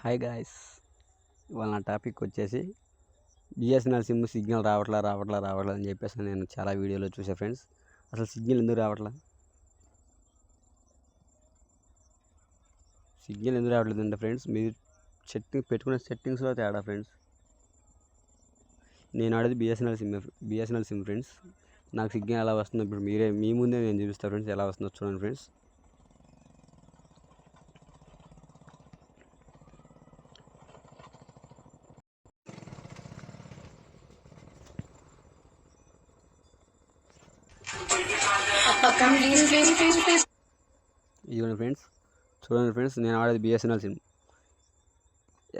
Hi guys ఇవాళ నా topic వచ్చేసి బిఎస్ఎన్ఎల్ సిమ్ సిగ్నల్ రావట్లా రావట్లా రావట్లా అని చెప్పేసి నేను చాలా వీడియోలో చూసా ఫ్రెండ్స్ అసలు సిగ్నల్ ఎందుకు రావట్లా? సిగ్నల్ ఎందుకు రావట్లేదు అంటే ఫ్రెండ్స్ మీరు సెట్టింగ్ పెట్టుకున్న సెట్టింగ్స్లో తేడా ఫ్రెండ్స్ నేను ఆడేది BSNL sim BSNL sim friends నాకు సిగ్నల్ ఎలా వస్తుందో ఇప్పుడు మీరే మీ ముందే నేను చూపిస్తాను ఫ్రెండ్స్ ఎలా వస్తుందో చూడండి ఫ్రెండ్స్ ఇదిగోండి ఫ్రెండ్స్ చూడండి ఫ్రెండ్స్ నేను ఆడేది బిఎస్ఎన్ఎల్ సిమ్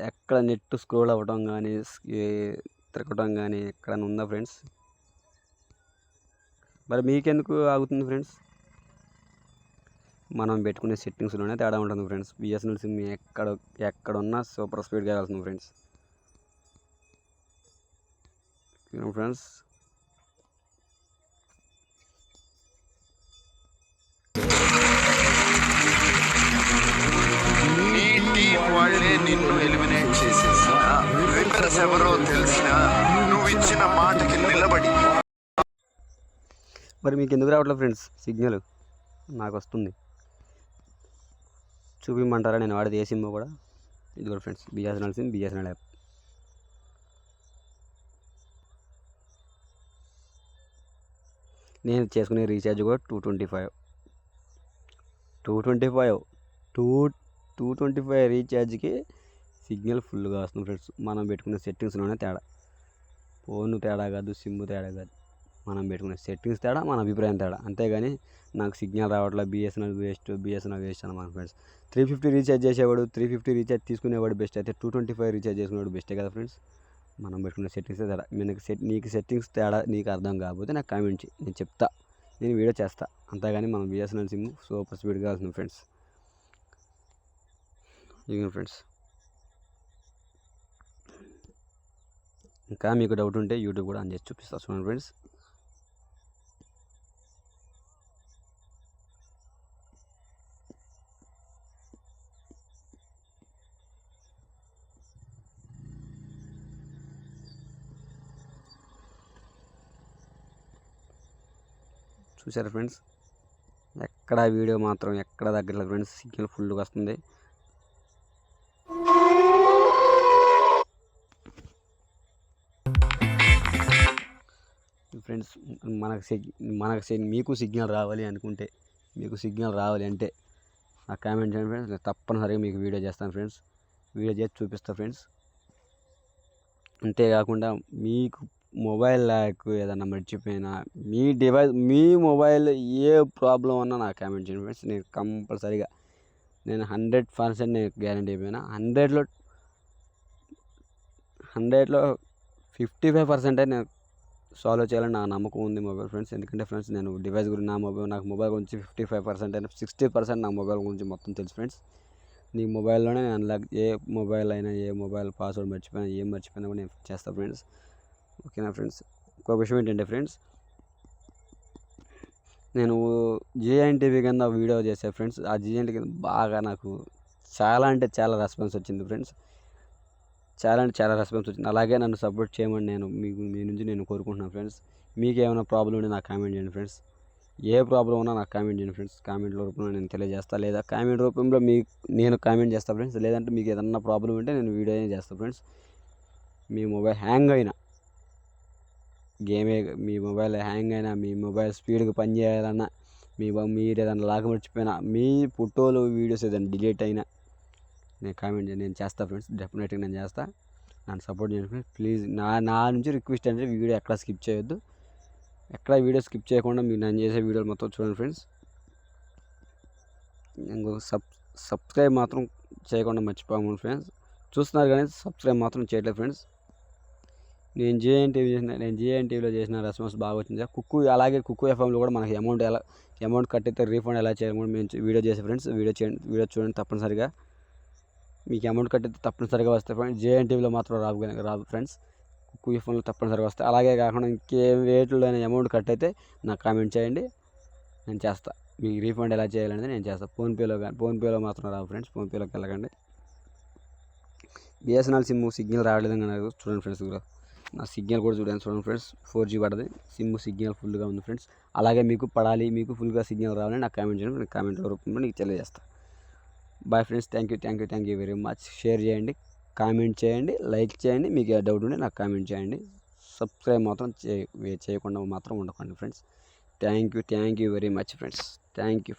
ఎక్కడ నెట్ స్క్రోల్ అవ్వటం కానీ తిరగటం కానీ ఎక్కడైనా ఉందా ఫ్రెండ్స్? మరి మీకెందుకు ఆగుతుంది ఫ్రెండ్స్? మనం పెట్టుకునే సెట్టింగ్స్లోనే తేడా ఉంటుంది ఫ్రెండ్స్. బిఎస్ఎన్ఎల్ సిమ్ ఎక్కడ ఎక్కడున్నా సూపర్ స్పీడ్గా వెళ్తుంది ఫ్రెండ్స్. ఫ్రెండ్స్ మరి మీకు ఎందుకు రావట్లేదు ఫ్రెండ్స్? సిగ్నల్ నాకు వస్తుంది చూపించమంటారా నేను వాడేది ఏ సిమ్ కూడా? ఇది కూడా friends BSNL sim BSNL app. నేను చేసుకునే రీఛార్జ్ కూడా two twenty five. Two twenty five? Two two twenty five రీఛార్జ్కి signal ఫుల్గా వస్తుంది ఫ్రెండ్స్. మనం పెట్టుకునే సెట్టింగ్స్లోనే తేడా. ఫోన్ తేడా కాదు సిమ్ తేడా కాదు. మనం పెట్టుకునే సెట్టింగ్స్ తేడా మన అభిప్రాయం తేడా. అంతేగాని నాకు సిగ్నల్ రావట్లే బిఎస్ఎన్ఎల్ వేస్ట్ బిఎస్ఎన్ఎల్ వేస్ట్ అని మన ఫ్రెండ్స్ త్రీ ఫిఫ్టీ రీఛార్జ్ చేసేవాడు త్రీ ఫిఫ్టీ రీఛార్జ్ తీసుకునేవాడు బెస్ట్ అయితే టూ ట్వంటీ ఫైవ్ రీఛార్జ్ చేసుకునేవాడు బెస్టే కదా ఫ్రెండ్స్ మనం పెట్టుకునే సెట్టింగ్స్ తేడా. మనకి సెట్ నీకు సెట్టింగ్స్ తేడా నీకు అర్థం కాకపోతే నాకు కామెంట్ చేయి. నేను చెప్తా. నేను వీడియో చేస్తా. అంతేగాని మనం బిఎస్ఎన్ఎల్ సిమ్ సూపర్ స్పీడ్ కావాల్సింది ఫ్రెండ్స్ ఇవి ఫ్రెండ్స్ ఇంకా మీకు డౌట్ ఉంటే యూట్యూబ్ కూడా ఆన్ చేసి చూపిస్తాను చూడండి ఫ్రెండ్స్ చూసారా ఫ్రెండ్స్? ఎక్కడ వీడియో మాత్రం ఎక్కడ దగ్గర ఫ్రెండ్స్? సిగ్నల్ ఫుల్గా వస్తుంది. ఫ్రెండ్స్ మనకు సిగ్ మనకు సిగ్ మీకు సిగ్నల్ రావాలి అనుకుంటే మీకు సిగ్నల్ రావాలి అంటే నా కామెంట్ చేయండి ఫ్రెండ్స్. నేను తప్పనిసరిగా మీకు వీడియో చేస్తాను ఫ్రెండ్స్. వీడియో చేసి చూపిస్తాను ఫ్రెండ్స్. అంతేకాకుండా మీకు మొబైల్ ల్యాక్ ఏదైనా మర్చిపోయినా మీ డివైస్ మీ మొబైల్ ఏ ప్రాబ్లం అన్నా నాకు కామెంట్ చేయండి ఫ్రెండ్స్. నేను కంపల్సరీగా నేను హండ్రెడ్ పర్సెంట్ నేను గ్యారంటీ అయిపోయినా హండ్రెడ్లో హండ్రెడ్లో ఫిఫ్టీ ఫైవ్ పర్సెంటే నేను సాల్వ్ చేయాలని నా నమ్మకం ఉంది మొబైల్ ఫ్రెండ్స్. ఎందుకంటే ఫ్రెండ్స్ నేను డివైస్ గురించి నా మొబైల్ నాకు మొబైల్ గురించి ఫిఫ్టీ ఫైవ్ పర్సెంట్ అయినా సిక్స్టీ పర్సెంట్ నా మొబైల్ గురించి మొత్తం తెలుసు ఫ్రెండ్స్. నీ మొబైల్లోనే నేను అన్లాక్ ఏ మొబైల్ అయినా ఏ మొబైల్ పాస్వర్డ్ మర్చిపోయినా ఏం మర్చిపోయినా కూడా నేను చేస్తాను ఫ్రెండ్స్. ఓకేనా ఫ్రెండ్స్? ఇంకో విషయం ఏంటంటే ఫ్రెండ్స్ నేను జిఎన్ టీవీ కింద వీడియో చేశాను ఫ్రెండ్స్ ఆ జిఎన్ కింద బాగా నాకు చాలా అంటే చాలా రెస్పాన్స్ వచ్చింది ఫ్రెండ్స్. చాలా అంటే చాలా రెస్పాన్స్ వచ్చింది. అలాగే నన్ను సపోర్ట్ చేయమని నేను మీకు మీ నుంచి నేను కోరుకుంటున్నాను ఫ్రెండ్స్. మీకు ఏమైనా ప్రాబ్లం ఉంటే నాకు కామెంట్ చేయండి ఫ్రెండ్స్. ఏ ప్రాబ్లం ఉన్నా నాకు కామెంట్ చేయండి ఫ్రెండ్స్. కామెంట్ రూపంలో నేను తెలియజేస్తాను లేదా కామెంట్ రూపంలో మీ నేను కామెంట్ చేస్తాను ఫ్రెండ్స్. లేదంటే మీకు ఏదన్నా ప్రాబ్లం ఉంటే నేను వీడియో చేస్తాను ఫ్రెండ్స్. మీ మొబైల్ హ్యాంగ్ అయినా గేమే మీ మొబైల్ హ్యాంగ్ అయినా మీ మొబైల్ స్పీడ్గా పనిచేయాలన్నా మీ మీరు ఏదైనా లాగ మర్చిపోయినా మీ ఫోటోలు వీడియోస్ ఏదైనా డిలీట్ అయినా నేను కామెంట్ నేను చేస్తా ఫ్రెండ్స్ డెఫినెట్గా నేను చేస్తా. నన్ను సపోర్ట్ చేయండి ఫ్రెండ్స్ ప్లీజ్ నా నా నుంచి రిక్వెస్ట్ అంటే వీడియో ఎక్కడ స్కిప్ చేయొద్దు. ఎక్కడ వీడియో స్కిప్ చేయకుండా మీరు నేను చేసే వీడియోలు మొత్తం చూడండి ఫ్రెండ్స్. ఇంకో సబ్ సబ్స్క్రైబ్ మాత్రం చేయకుండా మర్చిపోము ఫ్రెండ్స్. చూస్తున్నారు కానీ సబ్స్క్రైబ్ మాత్రం చేయట్లేదు ఫ్రెండ్స్. నేను జేఎన్ టీవీ చేసిన నేను జేఎన్ టీవీలో చేసిన రెస్పాన్స్ బాగా వచ్చింది. కుక్కు అలాగే కుక్కు ఎఫ్ఎంలో కూడా మనకి అమౌంట్ ఎలా అమౌంట్ కట్టితే రీఫండ్ ఎలా చేయాలి కూడా మేము వీడియో చేసే ఫ్రెండ్స్ వీడియో చేయండి వీడియో చూడండి తప్పనిసరిగా. మీకు అమౌంట్ కట్టితే తప్పనిసరిగా వస్తాయి ఫ్రెండ్స్ జేఎన్ టీవీలో మాత్రం రావు రాదు ఫ్రెండ్స్ కుక్కు ఎఫ్ఎంలో తప్పనిసరిగా వస్తాయి. అలాగే కాకుండా ఇంకేం వేట్లో అమౌంట్ కట్ అయితే నాకు కామెంట్ చేయండి. నేను చేస్తాను మీకు రీఫండ్ ఎలా చేయాలనేది నేను చేస్తాను ఫోన్పేలో కానీ ఫోన్పేలో మాత్రం రావు ఫ్రెండ్స్ ఫోన్పేలోకి వెళ్ళకండి. బిఎస్ఎన్ఎల్ సిమ్ సిగ్నల్ రావట్లేదు నాకు చూడండి ఫ్రెండ్స్ కూడా. నా సిగ్నల్ కూడా చూడండి చూడండి ఫ్రెండ్స్. ఫోర్ జీ పడుతుంది సిమ్ సిగ్నల్ ఫుల్గా ఉంది ఫ్రెండ్స్. అలాగే మీకు పడాలి మీకు ఫుల్గా సిగ్నల్ రావాలని నాకు కామెంట్ చేయండి. నేను కామెంట్ రూపంలో నీకు తెలియజేస్తాను bye friends thank you thank you thank you very much share చేయండి కామెంట్ చేయండి లైక్ చేయండి. మీకు ఏ డౌట్ ఉంటే నాకు కామెంట్ చేయండి. సబ్స్క్రైబ్ మాత్రం చేయకుండా మాత్రం ఉండకండి friends. Thank you thank you very much friends thank you